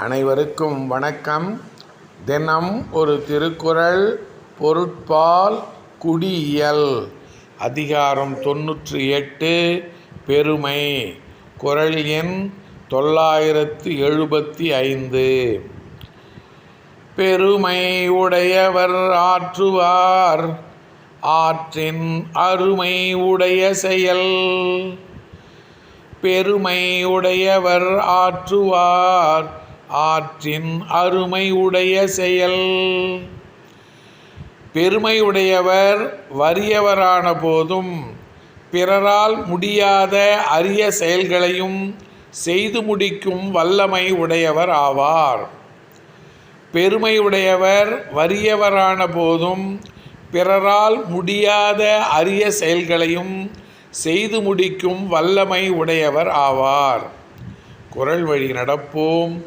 அனைவருக்கும் வணக்கம். தினம் ஒரு திருக்குறள் பொருட்பால் குடியியல். அதிகாரம் தொன்னூற்றி எட்டு பெருமை. குரல் எண் தொள்ளாயிரத்து எழுபத்தி ஐந்து. பெருமை உடையவர் ஆற்றுவார் ஆற்றின் அருமை உடைய செயல். பெருமை உடையவர் ஆற்றுவார் ஆற்றின் அருமை உடைய செயல். பெருமை உடையவர் வறியவரான போதும் பிறரால் முடியாத அரிய செயல்களையும் செய்து முடிக்கும் வல்லமை உடையவர் ஆவார். பெருமை உடையவர் வறியவரான போதும் பிறரால் முடியாத அரிய செயல்களையும் செய்து முடிக்கும் வல்லமை உடையவர் ஆவார். குரல் வழி நடப்போம்.